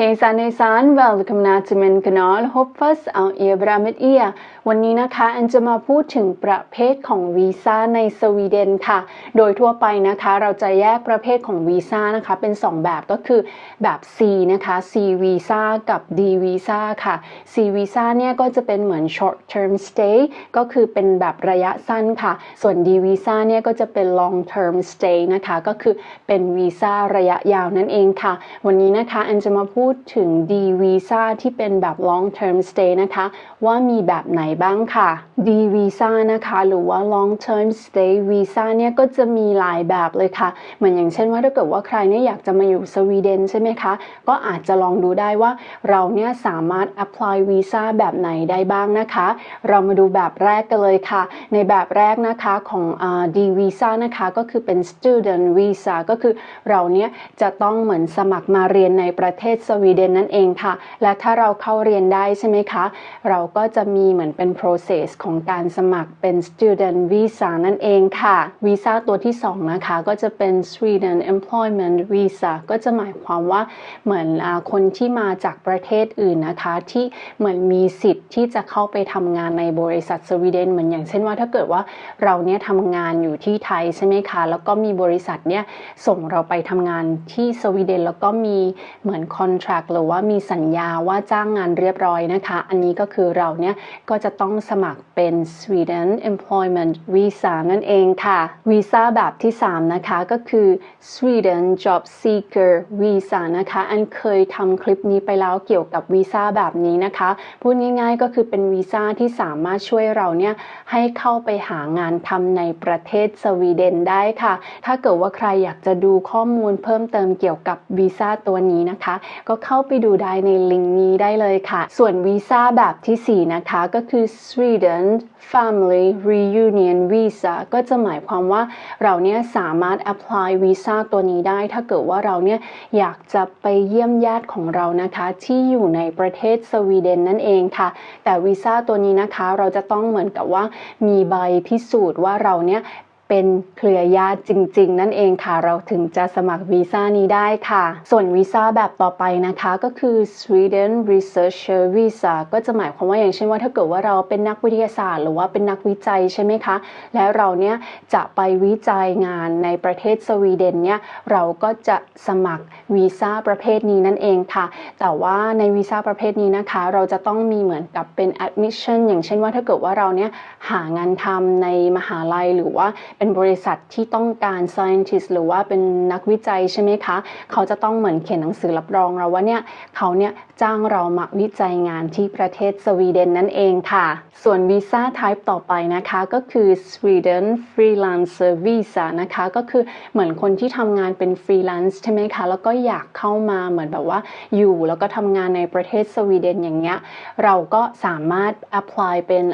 Hej Sanesan, välkomna till min kanal. Hoppas att är bra med er. วันนี้นะคะอันจะมาพูดถึงประเภทของวีซ่าในสวีเดนค่ะ โดยทั่วไปนะคะเราจะแยกประเภทของวีซ่านะคะเป็น 2 แบบก็คือแบบ C นะคะ C วีซ่ากับ D วีซ่าค่ะ C วีซ่าเนี่ยก็จะเป็นเหมือน short term stay ก็คือเป็นแบบระยะสั้นค่ะ ส่วน D วีซ่าเนี่ยก็จะเป็น long term stay นะคะก็คือเป็นวีซ่าระยะยาวนั่นเองค่ะ วันนี้นะคะอันจะมาพูดดถึง D วีซ่าที่เป็นแบบ long term stay นะคะ ว่ามีแบบไหนบ้างค่ะ D วีซ่านะคะ หรือว่า long term stay วีซ่าเนี่ยก็จะมีหลายแบบเลยค่ะ เหมือนอย่างเช่นว่าถ้าเกิดว่าใครเนี่ยอยากจะมาอยู่สวีเดนใช่ไหมคะ ก็อาจจะลองดูได้ว่าเราเนี่ยสามารถ apply วีซ่าแบบไหนได้บ้างนะคะ เรามาดูแบบแรกกันเลยค่ะ ในแบบแรกนะคะของ D วีซ่านะคะก็คือเป็น student visa ก็คือเราเนี่ยจะต้องเหมือนสมัครมาเรียนในประเทศสวีเดนนั่นเองค่ะ และถ้าเราเข้าเรียนได้ใช่ไหมคะ เราก็จะมีเหมือนเป็น process ของการสมัครเป็น student visa นั่นเองค่ะ วีซ่าตัวที่ 2 นะคะ ก็จะเป็น Sweden employment visa ก็จะหมายความว่าเหมือนอคนที่มาจากประเทศอื่นนะคะ ที่เหมือนมีสิทธิ์ที่จะเข้าไปทำงานในบริษัทสวีเดนเหมือนอย่างเช่นว่าถ้าเกิดว่าเราเนี่ยทำงานอยู่ที่ไทยใช่ไหมคะ แล้วก็มีบริษัทเนี่ยส่งเราไปทำงานที่สวีเดนแล้วก็มีเหมือน contract หรือว่ามีสัญญาว่าจ้างงานเรียบร้อยนะคะ อันนี้ก็คือเราเนี่ยก็จะต้องสมัครเป็น Sweden Employment Visa นั่นเองค่ะวีซ่าแบบที่ 3 นะคะ ก็คือ Sweden Job Seeker Visa นะคะอันเคยทำคลิปนี้ไปแล้วเกี่ยวกับวีซ่าแบบนี้นะคะ พูดง่ายๆก็คือเป็นวีซ่าที่สามารถช่วยเราเนี่ยให้เข้าไปหางานทำในประเทศสวีเดนได้ค่ะ ถ้าเกิดว่าใครอยากจะดูข้อมูลเพิ่มเติมเกี่ยวกับวีซ่าตัวนี้นะคะก็เข้าไปดูได้ในลิงก์นี้ได้เลยค่ะ ส่วนวีซ่าแบบที่ 4 นะคะ ก็คือ Sweden Family Reunion Visa ก็จะหมายความว่าเราเนี่ยสามารถ apply วีซ่าตัวนี้ได้ ถ้าเกิดว่าเราเนี่ยอยากจะไปเยี่ยมญาติของเรานะคะ ที่อยู่ในประเทศสวีเดนนั่นเองค่ะ แต่วีซ่าตัวนี้นะคะเราจะต้องเหมือนกับว่ามีใบพิสูจน์ว่าเราเนี่ย เป็นเครือญาติจริง ๆ นั่นเองค่ะ เราถึงจะสมัครวีซ่านี้ได้ค่ะ ส่วนวีซ่าแบบต่อไปนะคะก็คือ Sweden Researcher Visa ก็จะหมายความว่าอย่างเช่นว่าถ้าเกิดว่าเราเป็นนักวิทยาศาสตร์ หรือว่าเป็นนักวิจัยใช่ไหมคะ แล้วเราเนี่ยจะไปวิจัยงานในประเทศสวีเดนเนี่ยเราก็จะสมัครวีซ่าประเภทนี้นั่นเองค่ะ แต่ว่าในวีซ่าประเภทนี้นะคะ เราจะต้องมีเหมือนกับเป็น admission อย่างเช่นว่าถ้าเกิดว่าเราเนี่ยหางานทำในมหาลัยหรือว่าเป็นบริษัทที่ต้องการ scientist หรือว่าเป็นนักวิจัยใช่ไหมคะ เขาจะต้องเหมือนเขียนหนังสือรับรองเราว่าเนี่ยเขาเนี่ย จ้างเรามาวิจัยงานที่ประเทศสวีเดนนั่นเองค่ะ ส่วนวีซ่า type ต่อไปนะคะก็คือ Sweden Freelancer Visa นะคะก็คือเหมือนคนที่ทำงานเป็นฟรีแลนซ์ใช่ไหมคะแล้วก็อยากเข้ามาเหมือนแบบว่าอยู่แล้วก็ทำงานในประเทศสวีเดนอย่างเงี้ยเราก็สามารถ apply เป็น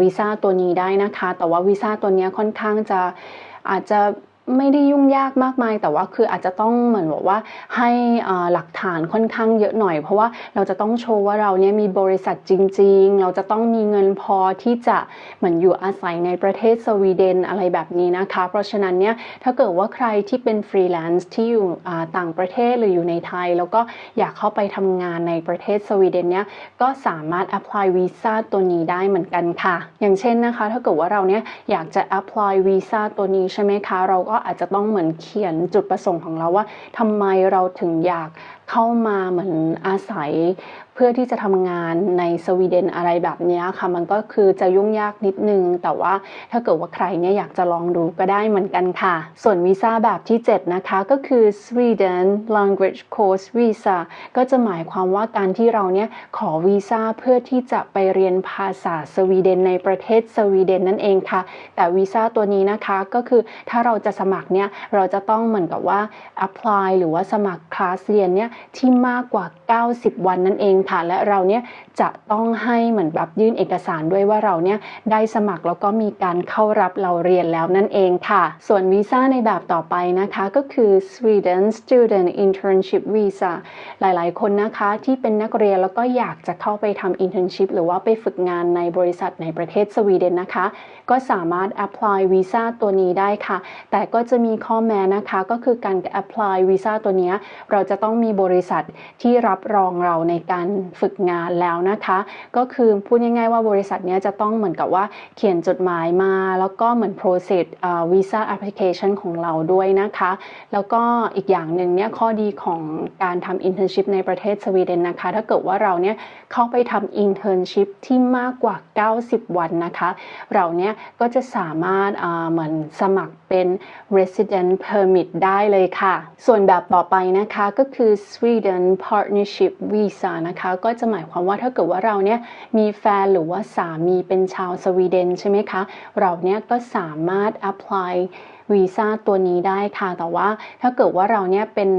วีซ่าตัวนี้ได้นะคะ แต่ว่าวีซ่าตัวนี้ค่อนข้างจะอาจจะ ไม่ได้ยุ่งยากมากมาย แต่ว่าคืออาจจะต้องเหมือนบอกว่าให้หลักฐานค่อนข้างเยอะหน่อย เพราะว่าเราจะต้องโชว์ว่าเราเนี่ยมีบริษัทจริง ๆ เราจะต้องมีเงินพอที่จะเหมือนอยู่อาศัยในประเทศสวีเดนอะไรแบบนี้นะคะ เพราะฉะนั้นเนี่ยถ้าเกิดว่าใครที่เป็นฟรีแลนซ์ที่อยู่ต่างประเทศหรืออยู่ในไทย แล้วก็อยากเข้าไปทำงานในประเทศสวีเดนเนี่ยก็สามารถ apply วีซ่าตัวนี้ได้เหมือนกันค่ะ อย่างเช่นนะคะ ถ้าเกิดว่าเราเนี่ยอยากจะ apply วีซ่าตัวนี้ใช่ไหมคะเราก็อาจจะต้องเหมือนเขียนจุดประสงค์ของเราว่าทำไมเราถึงอยากเข้ามาเหมือนอาศัยเพื่อที่จะทำงานในสวีเดนอะไรแบบนี้ค่ะ มันก็คือจะยุ่งยากนิดนึง แต่ว่าถ้าเกิดว่าใครเนี่ยอยากจะลองดูก็ได้เหมือนกันค่ะ ส่วนวีซ่าแบบที่ 7 นะคะ ก็คือ Sweden Language Course Visa ก็จะหมายความว่าการที่เราเนี่ยขอวีซ่าเพื่อที่จะไปเรียนภาษาสวีเดนในประเทศสวีเดนนั่นเองค่ะ แต่วีซ่าตัวนี้นะคะก็คือถ้าเราจะสมัครเนี่ยเราจะต้องเหมือนกับว่า apply หรือว่าสมัครคลาสเรียนเนี่ยที่มากกว่า 90 วันนั่นเองค่ะ และเราเนี่ยจะต้องให้เหมือนแบบยื่นเอกสารด้วยว่าเราเนี่ยได้สมัครแล้วก็มีการเข้ารับเราเรียนแล้วนั่นเองค่ะ ส่วนวีซ่าในแบบต่อไปนะคะก็คือ Sweden Student Internship Visa หลายๆ คนนะคะที่เป็นนักเรียนแล้วก็อยากจะเข้าไปทำ internship หรือว่าไปฝึกงานในบริษัทในประเทศสวีเดนนะคะ ก็สามารถ apply วีซ่าตัวนี้ได้ค่ะ แต่ก็จะมีข้อแม้นะคะก็คือการ apply วีซ่าตัวนี้เราจะต้องมีบบริษัทที่รับรองเราในการฝึกงานแล้วนะคะ ก็คือพูดง่ายๆว่าบริษัทนี้จะต้องเหมือนกับว่าเขียนจดหมายมา แล้วก็เหมือน process วีซ่า application ของเราด้วยนะคะ แล้วก็อีกอย่างหนึ่งเนี่ยข้อดีของการทำ internship ในประเทศสวีเดนนะคะ ถ้าเกิดว่าเราเนี่ยเข้าไปทำ internship ที่มากกว่า 90 วันนะคะ เราเนี่ยก็จะสามารถเหมือนสมัครเป็น resident permit ได้เลยค่ะ ส่วนแบบต่อไปนะคะก็คือ Sweden Partnership Visa นะคะก็จะหมายความว่าถ้าเกิดว่าเราเนี่ยมีแฟนหรือว่าสามีเป็นชาวสวีเดนใช่ไหมคะ เราเนี่ยก็สามารถ apply วีซ่าตัวนี้ได้ค่ะ แต่ว่าถ้าเกิดว่าเราเนี่ยเป็น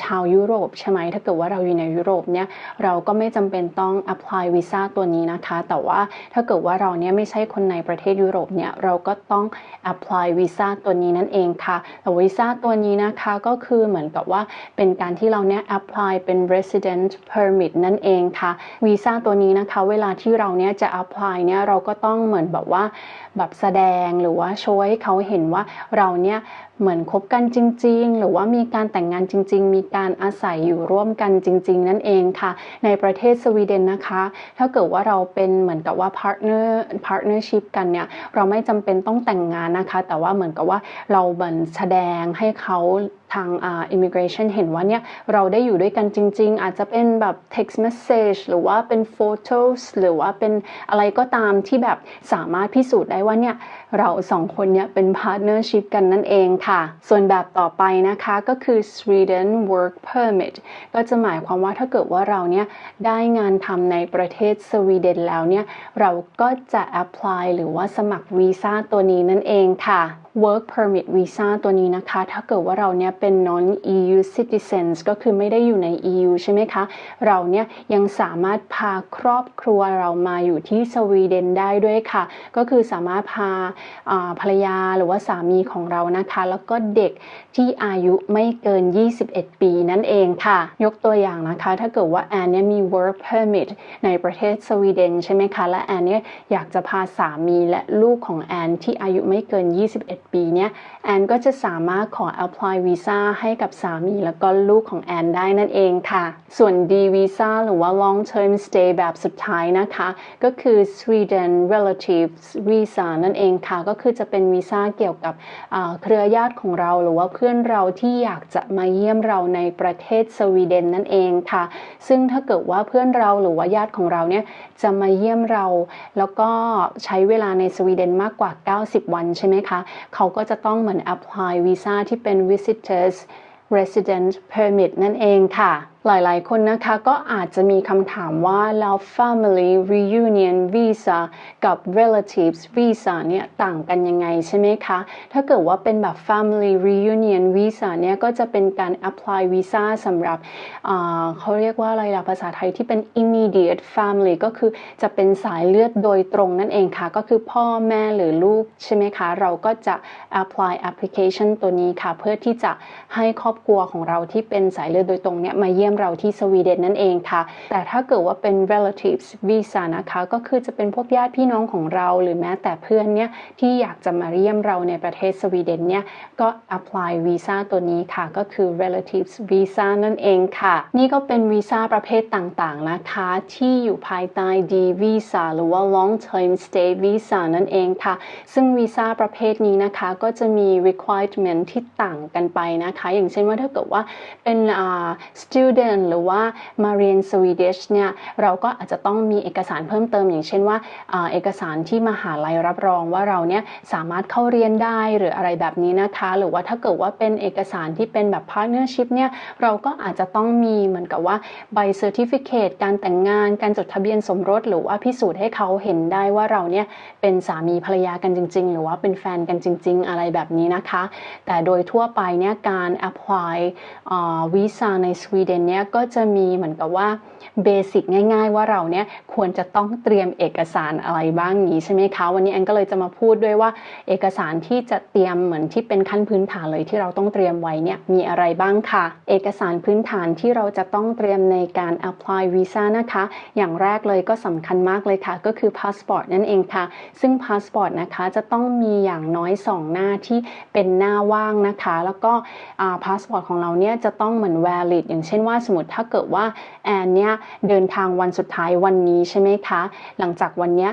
ชาวยุโรปใช่ไหมถ้าเกิดว่าเราอยู่ในยุโรปเนี่ยเราก็ไม่จำเป็นต้อง apply วีซ่าตัวนี้นะคะ แต่ว่าถ้าเกิดว่าเราเนี่ยไม่ใช่คนในประเทศยุโรปเนี่ยเราก็ต้อง apply วีซ่าตัวนี้นั่นเองค่ะแต่วีซ่าตัวนี้นะคะก็คือเหมือนกับว่าเป็นการที่เราเนี่ย apply เป็น resident permit นั่นเองค่ะวีซ่าตัวนี้นะคะเวลาที่เราเนี่ยจะ apply เนี่ยเราก็ต้องเหมือนแบบว่าแบบแสดงหรือว่าโชว์ให้เขาเห็นว่าเราเนี่ย เหมือนคบกันจริง ๆ หรือว่ามีการแต่งงานจริง ๆ มีการอาศัยอยู่ร่วมกันจริง ๆ นั่นเองค่ะ ในประเทศสวีเดนนะคะ ถ้าเกิดว่าเราเป็นเหมือนกับว่า partner partnership กันเนี่ยเราไม่จำเป็นต้องแต่งงานนะคะ แต่ว่าเหมือนกับว่าเราเหมือนแสดงให้เขาทางอ่า immigration เห็นว่าเนี่ยเราได้อยู่ด้วยกันจริง ๆ อาจจะเป็นแบบ text message หรือว่าเป็น photos หรือว่าเป็นอะไรก็ตามที่แบบสามารถพิสูจน์ได้ว่าเนี่ยเราสองคนเนี่ยเป็น partnership กันนั่นเองค่ะค่ะ ส่วนแบบต่อไปนะคะก็คือ Sweden Work Permit ก็จะหมายความว่าถ้าเกิดว่าเราเนี่ยได้งานทำในประเทศสวีเดนแล้วเนี่ยเราก็จะ apply หรือว่าสมัครวีซ่าตัวนี้นั่นเองค่ะ work permit visa ตัวนี้นะคะ ถ้าเกิดว่าเราเนี่ยเป็น non EU citizens ก็คือไม่ได้อยู่ใน EU ใช่ไหมคะ เราเนี่ยยังสามารถพาครอบครัวเรามาอยู่ที่สวีเดนได้ด้วยค่ะ ก็คือสามารถพาภรรยาหรือว่าสามีของเรานะคะ แล้วก็เด็กที่อายุไม่เกิน 21 ปีนั่นเองค่ะ ยกตัวอย่างนะคะ ถ้าเกิดว่าแอนเนี่ยมี work permit ในประเทศสวีเดนใช่ไหมคะ และแอนเนี่ยอยากจะพาสามีและลูกของแอนที่อายุไม่เกิน 21ปีเนี่ยแอนก็จะสามารถขอ apply visa ให้กับสามีแล้วก็ลูกของแอนได้นั่นเองค่ะ ส่วน D visa หรือว่า long term stay แบบสุดท้ายนะคะ ก็คือ Sweden relatives visa นั่นเองค่ะ ก็คือจะเป็นวีซ่าเกี่ยวกับเครือญาติของเราหรือว่าเพื่อนเราที่อยากจะมาเยี่ยมเราในประเทศสวีเดนนั่นเองค่ะ ซึ่งถ้าเกิดว่าเพื่อนเราหรือว่าญาติของเราเนี่ยจะมาเยี่ยมเรา แล้วก็ใช้เวลาในสวีเดนมากกว่า 90 วันใช่ไหมคะเขาก็จะต้องเหมือน apply วีซ่าที่เป็น visitors resident permit นั่นเองค่ะ หลายๆ คนนะคะก็อาจจะมีคำถามว่าแล้ว family reunion visa กับ relatives visa เนี่ยต่างกันยังไงใช่ไหมคะ ถ้าเกิดว่าเป็นแบบ family reunion visa เนี่ยก็จะเป็นการ apply visa สำหรับเขาเรียกว่าอะไรล่ะภาษาไทยที่เป็น immediate family ก็คือจะเป็นสายเลือดโดยตรงนั่นเองค่ะ ก็คือพ่อแม่หรือลูกใช่ไหมคะ เราก็จะ apply application ตัวนี้ค่ะ เพื่อที่จะให้ครอบครัวของเราที่เป็นสายเลือดโดยตรงเนี่ยมาเยี่ยมเราที่สวีเดนนั่นเองค่ะ แต่ถ้าเกิดว่าเป็น relatives visa นะคะก็คือจะเป็นพวกญาติพี่น้องของเรา หรือแม้แต่เพื่อนเนี่ยที่อยากจะมาเยี่ยมเราในประเทศสวีเดนเนี่ยก็ apply visa ตัวนี้ค่ะก็คือ relatives visa นั่นเองค่ะ นี่ก็เป็นวีซ่าประเภทต่างๆนะคะ ที่อยู่ภายใต้ D visa หรือว่า long term stay visa นั่นเองค่ะ ซึ่งวีซ่าประเภทนี้นะคะก็จะมี requirement ที่ต่างกันไปนะคะ อย่างเช่นว่าถ้าเกิดว่าเป็น student หรือว่ามาเรียนสวีเดชเนี่ยเราก็อาจจะต้องมีเอกสารเพิ่มเติม อย่างเช่นว่าเอกสารที่มหาลัยรับรองว่าเราเนี่ยสามารถเข้าเรียนได้หรืออะไรแบบนี้นะคะ หรือว่าถ้าเกิดว่าเป็นเอกสารที่เป็นแบบ partnership เนี่ยเราก็อาจจะต้องมีเหมือนกับว่าใบเซอร์ติฟิเคตการแต่งงาน การจดทะเบียนสมรส หรือว่าพิสูจน์ให้เขาเห็นได้ว่าเราเนี่ยเป็นสามีภรรยากันจริง ๆ หรือว่าเป็นแฟนกันจริง ๆ อะไรแบบนี้นะคะ แต่โดยทั่วไปเนี่ยการ apply วีซ่าในสวีเดนเนี่ยก็จะมีเหมือนกับว่าเบสิกง่าย ๆ ว่าเราเนี่ยควรจะต้องเตรียมเอกสารอะไรบ้างนี้ใช่ไหมคะวันนี้แอนก็เลยจะมาพูดด้วยว่าเอกสารที่จะเตรียมเหมือนที่เป็นขั้นพื้นฐานเลยที่เราต้องเตรียมไว้เนี่ยมีอะไรบ้างค่ะเอกสารพื้นฐานที่เราจะต้องเตรียมในการ apply visa นะคะ อย่างแรกเลยก็สำคัญมากเลยค่ะ ก็คือพาสปอร์ตนั่นเองค่ะ ซึ่งพาสปอร์ตนะคะจะต้องมีอย่างน้อย 2 หน้าที่เป็นหน้าว่างนะคะ แล้วก็พาสปอร์ตของเราเนี่ยจะต้องเหมือน valid อย่างเช่นว่าสมมติถ้าเกิดว่าแอนเนี่ยเดินทางวันสุดท้ายวันนี้ใช่ไหมคะ หลังจากวันเนี้ย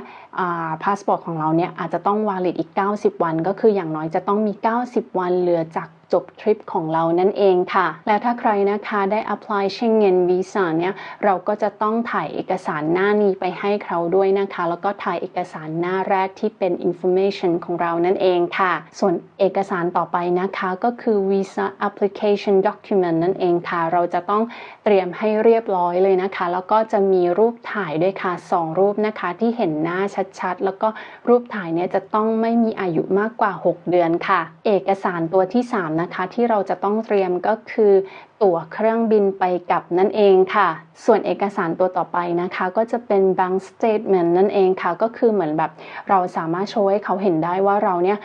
พาสปอร์ตของเราเนี่ยอาจจะต้องวาลิดอีก 90 วัน ก็คืออย่างน้อยจะต้องมี 90 วันเหลือจาก จบทริปของเรานั่นเองค่ะ แล้วถ้าใครนะคะได้ apply Schengen Visa เนี่ยเราก็จะต้องถ่ายเอกสารหน้านี้ไปให้เขาด้วยนะคะ แล้วก็ถ่ายเอกสารหน้าแรกที่เป็น information ของเรานั่นเองค่ะ ส่วนเอกสารต่อไปนะคะก็คือ Visa Application Document นั่นเองค่ะ เราจะต้องเตรียมให้เรียบร้อยเลยนะคะ แล้วก็จะมีรูปถ่ายด้วยค่ะ 2 รูปนะคะที่เห็นหน้าชัดๆ แล้วก็รูปถ่ายเนี่ยจะต้องไม่มีอายุมากกว่า 6 เดือนค่ะ เอกสารตัวที่ 3นะคะที่เราจะต้องเตรียมก็คือ ตั๋วเครื่องบินไปกลับนั่นเองค่ะ ส่วนเอกสารตัวต่อไปนะคะ ก็จะเป็น bank statement นั่นเองค่ะ ก็คือเหมือนแบบเราสามารถโชว์ให้เขาเห็นได้ว่าเราเนี่ย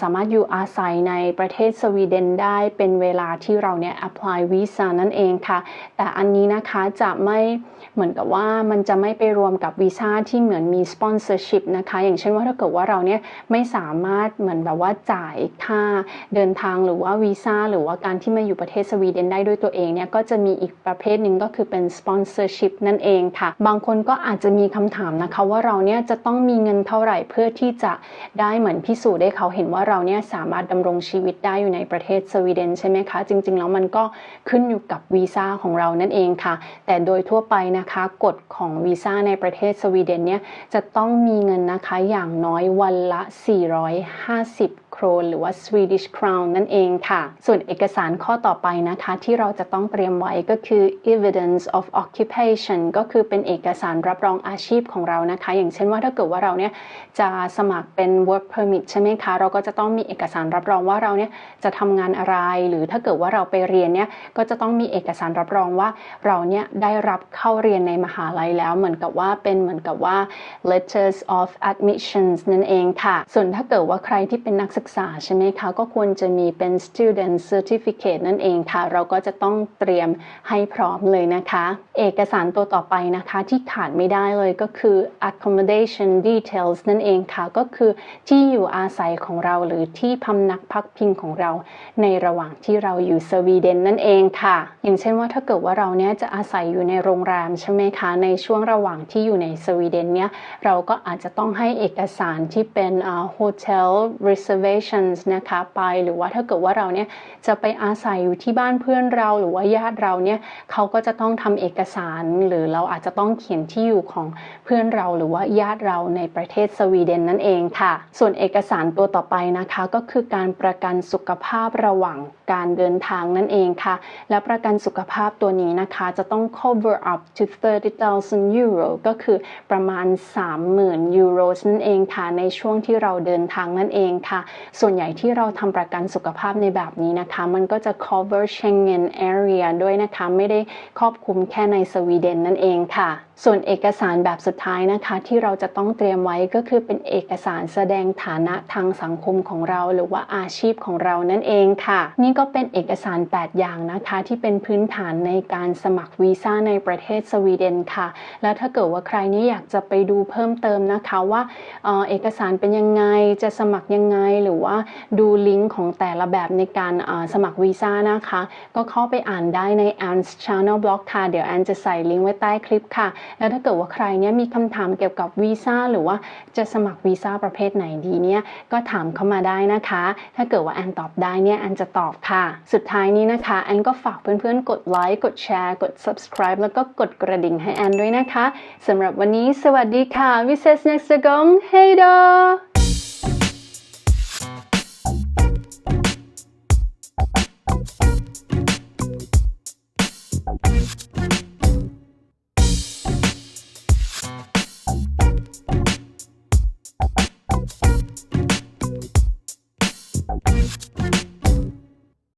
สามารถอยู่อาศัยในประเทศสวีเดนได้เป็นเวลาที่เราเนี่ย apply visa นั่นเองค่ะ แต่อันนี้นะคะจะไม่เหมือนกับว่ามันจะไม่ไปรวมกับวีซ่าที่เหมือนมี sponsorship นะคะ อย่างเช่นว่าถ้าเกิดว่าเราเนี่ยไม่สามารถเหมือนแบบว่าจ่ายค่าเดินทางหรือว่าวีซ่าหรือว่าการที่มาอยู่ประเทศสวีเดนได้ด้วยตัวเองเนี่ยก็จะมีอีกประเภทหนึ่งก็คือเป็น sponsorship นั่นเองค่ะ บางคนก็อาจจะมีคำถามนะคะว่าเราเนี่ยจะต้องมีเงินเท่าไหร่เพื่อที่จะได้เหมือนพิสูจน์ได้เขาเห็นว่าเราเนี่ยสามารถดำรงชีวิตได้อยู่ในประเทศสวีเดนใช่ไหมคะ จริง ๆ แล้วมันก็ขึ้นอยู่กับวีซ่าของเรานั่นเองค่ะ แต่โดยทั่วไปนะคะกฎของวีซ่าในประเทศสวีเดนเนี่ยจะต้องมีเงินนะคะอย่างน้อยวันละ 450 ครหรือว่า Swedish crown นั่นเองค่ะ ส่วนเอกสารข้อต่อไปนะคะที่เราจะต้องเตรียมไว้ก็คือ evidence of occupation ก็คือเป็นเอกสารรับรองอาชีพของเรานะคะ อย่างเช่นว่าถ้าเกิดว่าเราเนี่ยจะสมัครเป็น work permit ใช่ไหมคะ เราก็จะต้องมีเอกสารรับรองว่าเราเนี่ยจะทำงานอะไร หรือถ้าเกิดว่าเราไปเรียนเนี่ยก็จะต้องมีเอกสารรับรองว่าเราเนี่ยได้รับเข้าเรียนในมหาลัยแล้วเหมือนกับว่าเป็นเหมือนกับว่า letters of admissions นั่นเองค่ะ ส่วนถ้าเกิดว่าใครที่เป็นนักศึกษาใช่ไหมคะก็ควรจะมีเป็น student certificate นั่นเองค่ะ เราก็จะต้องเตรียมให้พร้อมเลยนะคะ เอกสารตัวต่อไปนะคะที่ขาดไม่ได้เลยก็คือ accommodation details นั่นเองค่ะ ก็คือที่อยู่อาศัยของเราหรือที่พำนักพักพิงของเรา ในระหว่างที่เราอยู่สวีเดนนั่นเองค่ะ อย่างเช่นว่าถ้าเกิดว่าเราเนี้ยจะอาศัยอยู่ในโรงแรมใช่ไหมคะในช่วงระหว่างที่อยู่ในสวีเดนเนี้ยเราก็อาจจะต้องให้เอกสารที่เป็น uh, hotel reservation reservations นะคะไปหรือว่าถ้าเกิดว่าเราเนี่ยจะไปอาศัยอยู่ที่บ้านเพื่อนเราหรือว่าญาติเราเนี่ยเขาก็จะต้องทำเอกสารหรือเราอาจจะต้องเขียนที่อยู่ของเพื่อนเราหรือว่าญาติเราในประเทศสวีเดนนั่นเองค่ะ ส่วนเอกสารตัวต่อไปนะคะก็คือการประกันสุขภาพระหว่างการเดินทางนั่นเองค่ะ และประกันสุขภาพตัวนี้นะคะจะต้อง cover up to 30,000 euro ก็คือประมาณ 30,000ยูโรนั่นเองค่ะในช่วงที่เราเดินทางนั่นเองค่ะส่วนใหญ่ที่เราทำประกันสุขภาพในแบบนี้นะคะ มันก็จะ cover Schengen area ด้วยนะคะ ไม่ได้ครอบคลุมแค่ในสวีเดนนั่นเองค่ะ ส่วนเอกสารแบบสุดท้ายนะคะ ที่เราจะต้องเตรียมไว้ก็คือเป็นเอกสารแสดงฐานะทางสังคมของเรา หรือว่าอาชีพของเรานั่นเองค่ะ นี่ก็เป็นเอกสาร 8 อย่างนะคะที่เป็นพื้นฐานในการสมัครวีซ่าในประเทศสวีเดนค่ะ แล้วถ้าเกิดว่าใครนี้อยากจะไปดูเพิ่มเติมนะคะว่าเออเอกสารเป็นยังไงจะสมัครยังไงหรือว่าดูลิงก์ของแต่ละแบบในการสมัครวีซ่านะคะ ก็เข้าไปอ่านได้ใน a n s Channel Blog ค่ะ เดี๋ยวแอนจะใส่ลิงก์ไว้ใต้คลิปค่ะ แล้วถ้าเกิดว่าใครเนี่ยมีคำถามเกี่ยวกับวีซ่าหรือว่าจะสมัครวีซ่าประเภทไหนดีเนี่ยก็ถามเข้ามาได้นะคะ ถ้าเกิดว่าแอนตอบได้เนี่ยแอนจะตอบค่ะ สุดท้ายนี้นะคะแอนก็ฝากเพื่อนๆ กดไลค์กดแชร์กด subscribe แล้วก็กดกระดิ่งให้แอนด้วยนะคะสำหรับวันนี้สวัสดีค่ะ Vi ses nästa gång hej då